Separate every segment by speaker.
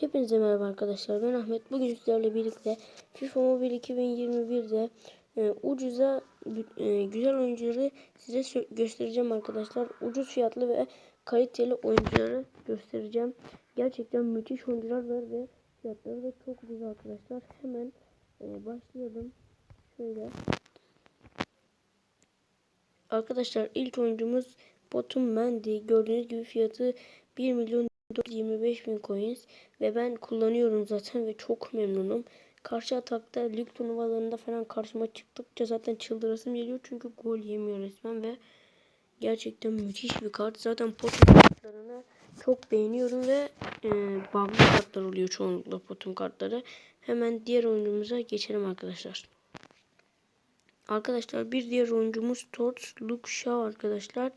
Speaker 1: Hepinize merhaba arkadaşlar. Ben Ahmet. Bugün sizlerle birlikte FIFA Mobile 2021'de e, ucuza e, güzel oyuncuları size göstereceğim arkadaşlar. Ucuz fiyatlı ve kaliteli oyuncuları göstereceğim. Gerçekten müthiş oyuncular var ve fiyatları da çok ucuz arkadaşlar. Hemen e, başlayalım. Şöyle. Arkadaşlar ilk oyuncumuz Bottom Mendy. Gördüğünüz gibi fiyatı 1 milyon 425 bin coins ve ben kullanıyorum zaten ve çok memnunum. Karşı atakta lig turnuvalarında falan karşıma çıktıkça zaten çıldırasım geliyor çünkü gol yemiyor resmen ve gerçekten müthiş bir kart. Zaten Potum kartlarını çok beğeniyorum ve e, bağımlı kartlar oluyor çoğunlukla Potum kartları. Hemen diğer oyuncumuza geçelim arkadaşlar. Arkadaşlar bir diğer oyuncumuz Tots Luke Shaw arkadaşlar.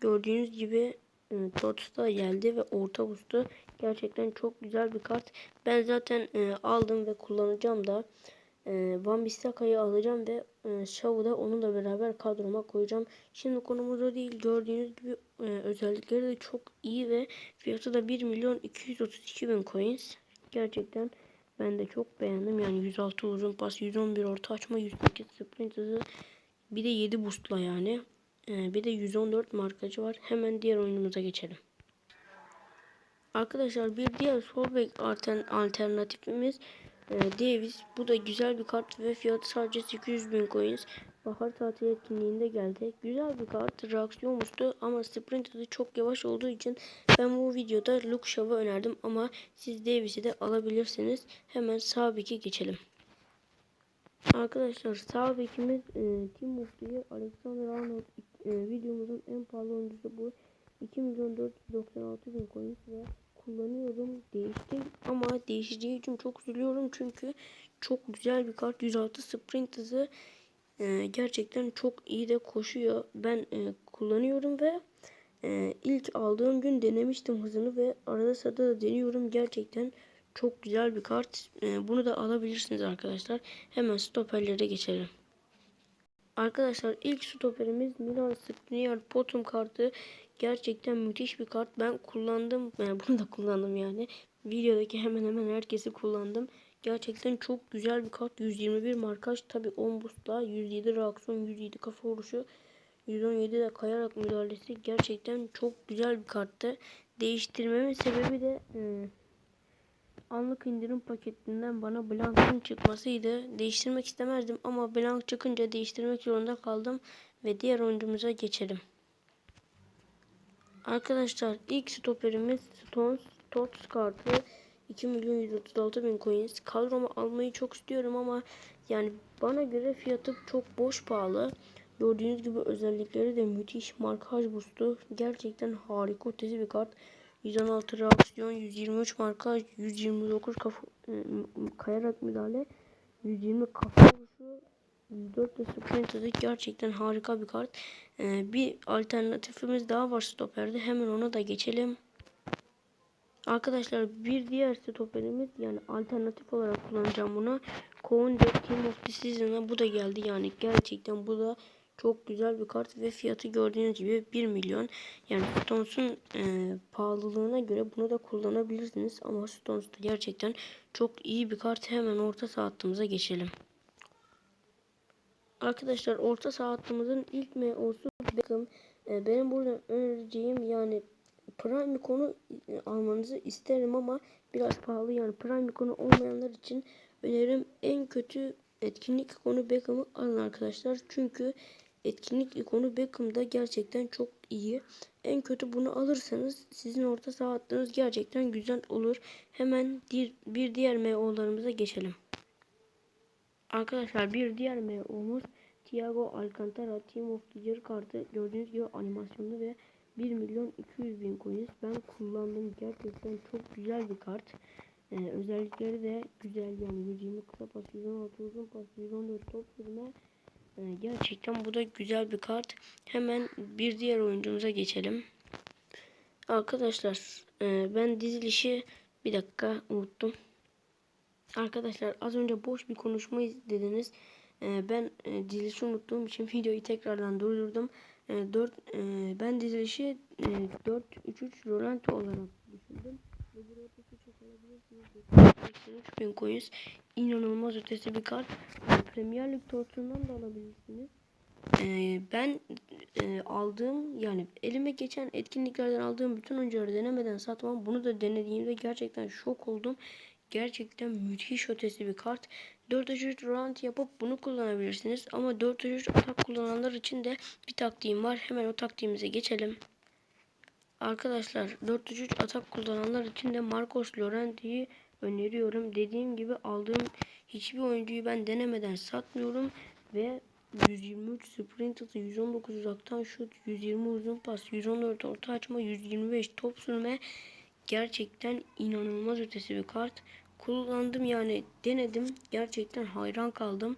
Speaker 1: Gördüğünüz gibi e, Tots da geldi ve orta boost'u gerçekten çok güzel bir kart. Ben zaten e, aldım ve kullanacağım da. E, Van Bissaka'yı alacağım ve e, Shaw'u da onunla beraber kadroma koyacağım. Şimdi konumuz o değil. Gördüğünüz gibi e, özellikleri de çok iyi ve fiyatı da 1 milyon 232 bin coins. Gerçekten ben de çok beğendim. Yani 106 uzun pas, 111 orta açma, 108 sprint hızı. Bir de 7 boostla yani. Ee, bir de 114 markacı var. Hemen diğer oyunumuza geçelim. Arkadaşlar bir diğer sol bek alternatifimiz e, Davis. Bu da güzel bir kart ve fiyatı sadece 800 bin coins. Bahar tatil etkinliğinde geldi. Güzel bir kart. Reaksiyon boost'u ama sprint hızı çok yavaş olduğu için ben bu videoda Luke önerdim ama siz Davis'i de alabilirsiniz. Hemen sağ geçelim. Arkadaşlar sağ bekimiz e, the Year Alexander Arnold e, videomuzun en pahalı oyuncusu bu. 2 milyon 496 bin coins ve kullanıyorum. Değişti ama değişeceği için çok üzülüyorum çünkü çok güzel bir kart. 106 sprint hızı e, gerçekten çok iyi de koşuyor. Ben e, kullanıyorum ve e, ilk aldığım gün denemiştim hızını ve arada sırada da deniyorum. Gerçekten çok güzel bir kart. E, bunu da alabilirsiniz arkadaşlar. Hemen stoperlere geçelim. Arkadaşlar ilk stoperimiz Milan Skriniar Potum kartı. Gerçekten müthiş bir kart. Ben kullandım. Yani bunu da kullandım yani. Videodaki hemen hemen herkesi kullandım. Gerçekten çok güzel bir kart. 121 markaj. Tabi 10 boostla. 107 reaksiyon. 107 kafa vuruşu. 117 de kayarak müdahalesi. Gerçekten çok güzel bir karttı. Değiştirmemin sebebi de e, anlık indirim paketinden bana blankın çıkmasıydı. Değiştirmek istemezdim ama blank çıkınca değiştirmek zorunda kaldım. Ve diğer oyuncumuza geçelim. Arkadaşlar ilk stoperimiz Stones Tots kartı 2 milyon 136 bin coins. Kadroma almayı çok istiyorum ama yani bana göre fiyatı çok boş pahalı. Gördüğünüz gibi özellikleri de müthiş. Markaj boost'u gerçekten harika ötesi bir kart. 116 reaksiyon, 123 markaj, 129 kafa, e, kayarak müdahale, 120 kafa vuruşu, 104 de sprint hızı gerçekten harika bir kart. Ee, bir alternatifimiz daha var stoperde. Hemen ona da geçelim. Arkadaşlar bir diğer stoperimiz yani alternatif olarak kullanacağım bunu. Conde Team of the Season'a bu da geldi yani gerçekten bu da çok güzel bir kart ve fiyatı gördüğünüz gibi 1 milyon. Yani Stones'un e, pahalılığına göre bunu da kullanabilirsiniz. Ama Stones da gerçekten çok iyi bir kart. Hemen orta saat hattımıza geçelim. Arkadaşlar orta saha hattımızın ilk MO'su Beckham. E, benim burada önereceğim yani Prime ikonu e, almanızı isterim ama biraz pahalı yani Prime ikonu olmayanlar için önerim en kötü etkinlik ikonu Beckham'ı alın arkadaşlar. Çünkü etkinlik ikonu Beckham'da gerçekten çok iyi. En kötü bunu alırsanız sizin orta saha hattınız gerçekten güzel olur. Hemen bir, diğer MO'larımıza geçelim. Arkadaşlar bir diğer MO'muz Thiago Alcantara Team of the Year kartı gördüğünüz gibi animasyonlu ve 1 milyon 200 bin coins ben kullandım gerçekten çok güzel bir kart ee, özellikleri de güzel yani 120 kısa pas 116 uzun pas 114 top sürme gerçekten bu da güzel bir kart. Hemen bir diğer oyuncumuza geçelim. Arkadaşlar e, ben dizilişi bir dakika unuttum. Arkadaşlar az önce boş bir konuşma izlediniz. E, ben e, dizilişi unuttuğum için videoyu tekrardan durdurdum. E, 4 e, ben dizilişi e, 4 3 3 Rolanti olarak düşündüm. Ve buraya peki çok alabilirsiniz. Bin coins. İnanılmaz ötesi bir kart. Yani Premier Lig tortundan da alabilirsiniz. Ee, ben e, aldığım yani elime geçen etkinliklerden aldığım bütün oyuncuları denemeden satmam. Bunu da denediğimde gerçekten şok oldum. Gerçekten müthiş ötesi bir kart. 4 3 round yapıp bunu kullanabilirsiniz. Ama 4 3 atak kullananlar için de bir taktiğim var. Hemen o taktiğimize geçelim. Arkadaşlar 4 3 atak kullananlar için de Marcos Llorente'yi öneriyorum. Dediğim gibi aldığım hiçbir oyuncuyu ben denemeden satmıyorum ve 123 sprint hızı, 119 uzaktan şut, 120 uzun pas, 114 orta açma, 125 top sürme gerçekten inanılmaz ötesi bir kart. Kullandım yani denedim. Gerçekten hayran kaldım.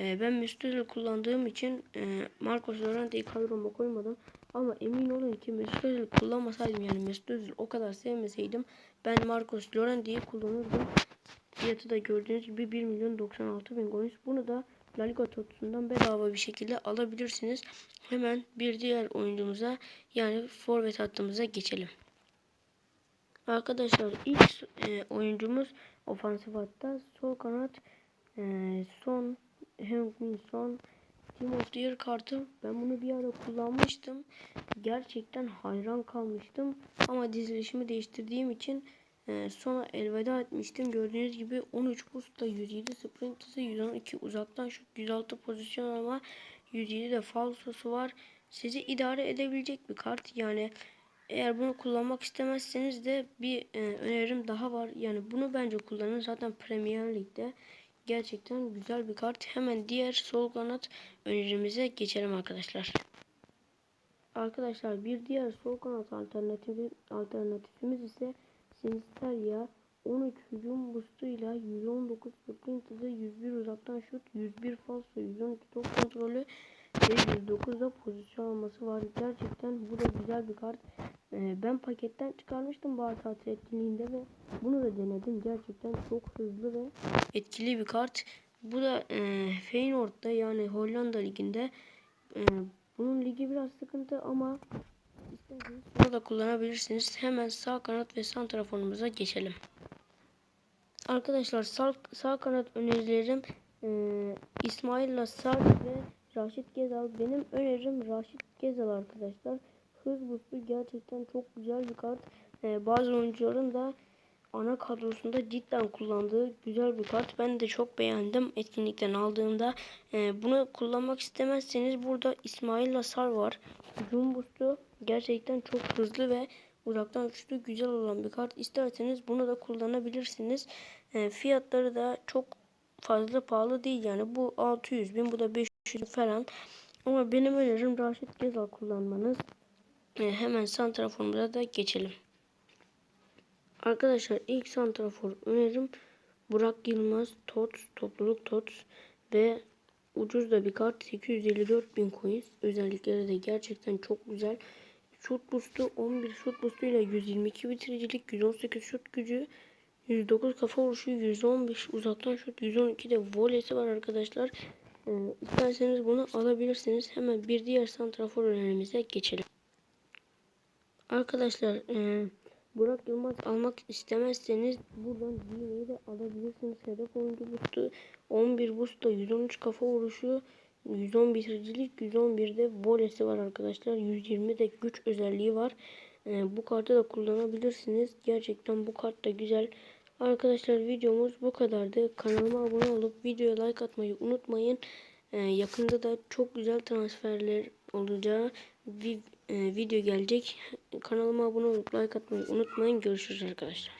Speaker 1: Ee, ben Özil kullandığım için e, Marcos Llorente'yi kadroma koymadım. Ama emin olun ki Mesut Özil kullanmasaydım yani Mesut Özil o kadar sevmeseydim ben Marcos Llorente'yi kullanırdım. Fiyatı da gördüğünüz gibi 1 milyon 96 bin coins. Bunu da La Liga Toto'sundan bedava bir şekilde alabilirsiniz. Hemen bir diğer oyuncumuza yani forvet hattımıza geçelim. Arkadaşlar ilk e, oyuncumuz ofansif hatta sol kanat e, son Heung-min Son Timothy kartı ben bunu bir ara kullanmıştım. Gerçekten hayran kalmıştım. Ama dizilişimi değiştirdiğim için e, sonra elveda etmiştim. Gördüğünüz gibi 13 boostla 107 sprint hızı 112 uzaktan şut 106 pozisyon alma 107 de falsosu var. Sizi idare edebilecek bir kart. Yani eğer bunu kullanmak istemezseniz de bir e, önerim daha var. Yani bunu bence kullanın. Zaten Premier Lig'de gerçekten güzel bir kart. Hemen diğer sol kanat önerimize geçelim arkadaşlar. Arkadaşlar bir diğer sol kanat alternatifi, alternatifimiz ise Sinisterya 13 hücum boostuyla 119 sprint hızı, 101 uzaktan şut, 101 falso, 112 top kontrolü ve 109'da pozisyon alması var. Gerçekten bu da güzel bir kart. Ee, ben paketten çıkarmıştım bahar tatili etkinliğinde ve bunu da denedim. Gerçekten çok hızlı ve etkili bir kart. Bu da e, Feyenoord'da yani Hollanda liginde e, bunun ligi biraz sıkıntı ama isterseniz bunu da kullanabilirsiniz. Hemen sağ kanat ve santraforumuza geçelim. Arkadaşlar sağ, sağ kanat önerilerim e, İsmail Lassar ve Raşit Gezal. Benim önerim Raşit Gezal arkadaşlar. Hız boost'u gerçekten çok güzel bir kart. E, bazı oyuncuların da ana kadrosunda cidden kullandığı güzel bir kart. Ben de çok beğendim etkinlikten aldığımda. E, bunu kullanmak istemezseniz burada İsmail Lasar var. Hücum boost'u gerçekten çok hızlı ve uzaktan uçtu güzel olan bir kart. İsterseniz bunu da kullanabilirsiniz. E, fiyatları da çok fazla pahalı değil yani. Bu 600 bin bu da 500 falan. Ama benim önerim Raşit Gezal kullanmanız. E, hemen santraforumuza da geçelim. Arkadaşlar ilk santrafor önerim Burak Yılmaz, TOTS, topluluk TOTS ve ucuz da bir kart 854 bin coins. Özellikleri de gerçekten çok güzel. Şut boost'u 11 şut boost'u ile 122 bitiricilik, 118 şut gücü, 109 kafa vuruşu, 115 uzaktan şut, 112 de voleysi var arkadaşlar. Ee, isterseniz bunu alabilirsiniz. Hemen bir diğer santrafor önerimize geçelim. Arkadaşlar e, Burak Yılmaz almak istemezseniz buradan Gmail'i de alabilirsiniz. Hedef oyuncu boost'u 11 boost'ta 113 kafa vuruşu 111 bitiricilik 111'de volesi var arkadaşlar. 120 de güç özelliği var. Ee, bu kartı da kullanabilirsiniz. Gerçekten bu kart da güzel. Arkadaşlar videomuz bu kadardı. Kanalıma abone olup videoya like atmayı unutmayın. Ee, yakında da çok güzel transferler olacağı e, video gelecek. Kanalıma abone olup like atmayı unutmayın. Görüşürüz arkadaşlar.